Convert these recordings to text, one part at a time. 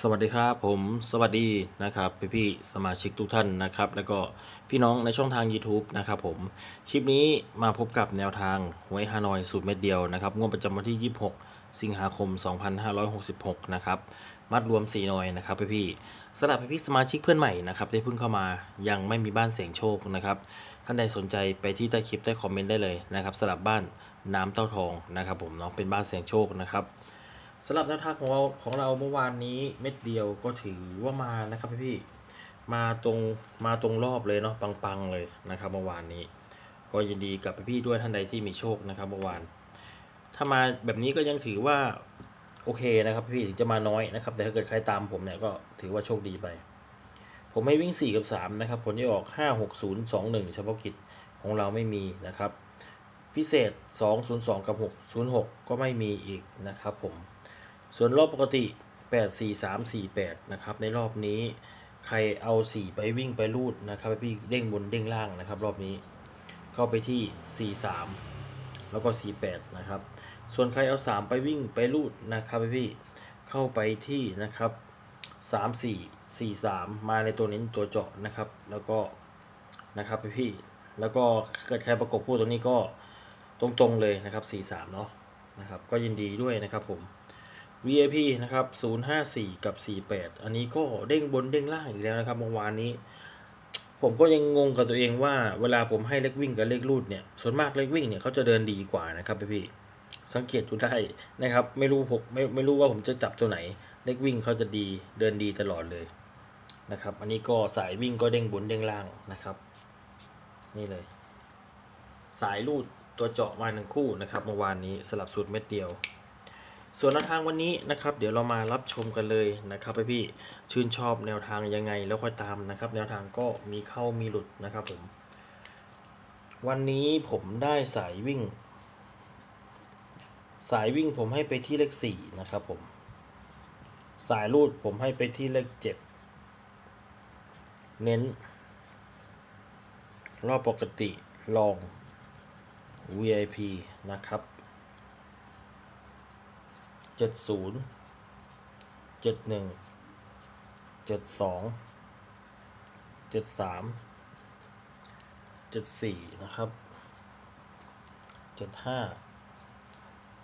สวัสดีครับผมสวัสดีนะครับพี่พี่สมาชิกทุกท่านนะครับ แล้วก็พี่น้องในช่องทาง YouTube นะครับผมคลิปนี้มาพบกับแนวทางหวยฮานอยสูตรเม็ดเดียวนะครับงวดประจำวันที่ 26 สิงหาคม 2566 นะครับมัดรวม 4 หน่อยนะครับพี่พี่สำหรับพี่พี่สมาชิกเพื่อนใหม่นะครับที่เพิ่งเข้ามายังไม่มีบ้านเสียงโชคนะครับท่านใดสนใจไปที่ใต้คลิปใต้คอมเมนต์ได้เลยนะครับสำหรับบ้านน้ำเต้าทองนะครับผมเนาะเป็นบ้านเสียงโชคนะครับ สำหรับแนวทางของเราของเราเมื่อวานนี้เม็ดเดียวก็ถือว่ามานะครับพี่พี่ๆมาตรงมาตรงรอบเลยเนาะปังๆเลยนะครับเมื่อวานนี้ ก็ยินดีกับพี่ๆด้วยท่านใดที่มีโชคนะครับเมื่อวาน ถ้ามาแบบนี้ก็ยังถือว่าโอเคนะครับพี่ถึงจะมาน้อยนะครับ แต่ถ้าเกิดใครตามผมเนี่ยก็ถือว่าโชคดีไป ผมให้วิ่ง 4 กับ 3 นะครับ ผลที่ออก 5 6 0 2 1เฉพาะกิจของเราไม่มีนะครับ พิเศษ 202 กับ 606 ก็ไม่มีอีกนะครับผม ส่วนรอบปกติ 8 4 3 4 8 นะครับ ในรอบนี้ใครเอา 4 ไปวิ่งไปรูดนะครับพี่เด้งบนเด้งล่างนะครับ รอบนี้เข้าไปที่ 4 3 แล้วก็ 4 8 นะครับ ส่วนใครเอา 3 ไปวิ่งไปรูดนะครับพี่เข้าไปที่นะครับ 3 4 4 3 มาในตัวนี้ตัวเจาะนะครับ แล้วก็นะครับพี่แล้วก็เกิดใครประกบคู่ตัวนี้ก็ตรงๆเลยนะครับ 4 3 เนาะนะครับ ก็ยินดีด้วยนะครับผม VIP นะครับ 054 กับ 48 อันนี้ก็เด้งบนเด้งล่างอีกแล้วนะครับเมื่อวานนี้ ผมก็ยังงงกับตัวเองว่าเวลาผมให้เล็กวิ่งกับเล็กรูดเนี่ย ส่วนมากเล็กวิ่งเนี่ยเขาจะเดินดีกว่านะครับพี่ๆสังเกตดูได้นะครับ ไม่รู้ผมไม่ไม่รู้ว่าผมจะจับตัวไหน เล็กวิ่งเขาจะดีเดินดีตลอดเลยนะครับ อันนี้ก็สายวิ่งก็เด้งบนเด้งล่างนะครับ นี่เลย สายรูดตัวเจาะมาหนึ่งคู่นะครับเมื่อวานนี้สลับสูตรเม็ดเดียว ส่วนแนวทางวันนี้นะครับ เดี๋ยวเรามารับชมกันเลยนะครับพี่ชื่นชอบแนวทางยังไงแล้วค่อยตามนะครับ แนวทางก็มีเข้ามีหลุดนะครับผม วันนี้ผมได้สายวิ่ง สายวิ่งผมให้ไปที่เลขสี่นะครับผม สายรูดผมให้ไปที่เลขเจ็ดเน้น รอบปกติลอง VIP นะครับ เจ็ดศูนย์เจ็ดหนึ่งเจ็ดสองเจ็ดสามเจ็ดสี่นะครับเจ็ดห้า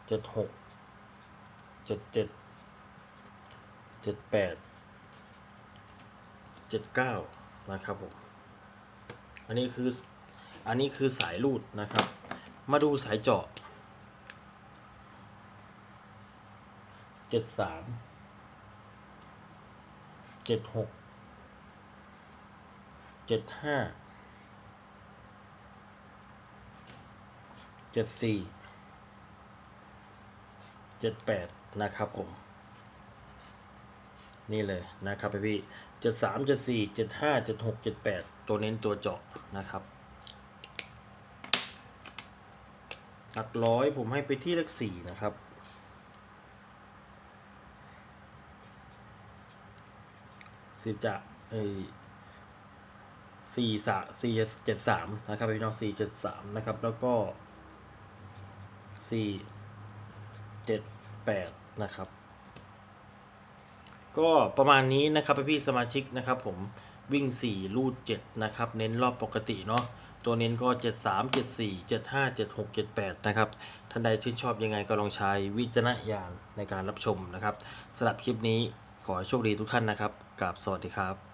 เจ็ดหกเจ็ดเจ็ดเจ็ดแปดเจ็ดเก้านะครับผมอันนี้คืออันนี้คือสายรูดนะครับ มาดูสายเจาะ เจ็ดสามเจ็ดหกเจ็ดห้าเจ็ดสี่เจ็ดแปดนะครับผม นี่เลยนะครับพี่เจ็ดสามเจ็ดสี่เจ็ดห้าเจ็ดหกเจ็ดแปดตัวเน้นตัวเจาะนะครับหลักร้อยผมให้ไปที่เลขสี่นะครับ สิบจะเอสี่สาสี่เจ็ดสามนะครับพี่น้องสี่เจ็ดสามนะครับ แล้วก็สี่เจ็ดแปดนะครับ ก็ประมาณนี้นะครับพี่สมาชิกนะครับ ผมวิ่ง 4 ลูด 7 นะครับ เน้นรอบปกติเนาะตัวเน้นก็ 7 3 7 4 7 5 7 6 7 8 นะครับ ท่านใดชื่นชอบยังไงก็ลองใช้วิจารณญาณในการรับชมนะครับสำหรับคลิปนี้ ขอให้โชคดีทุกท่านนะครับกับสวัสดีครับ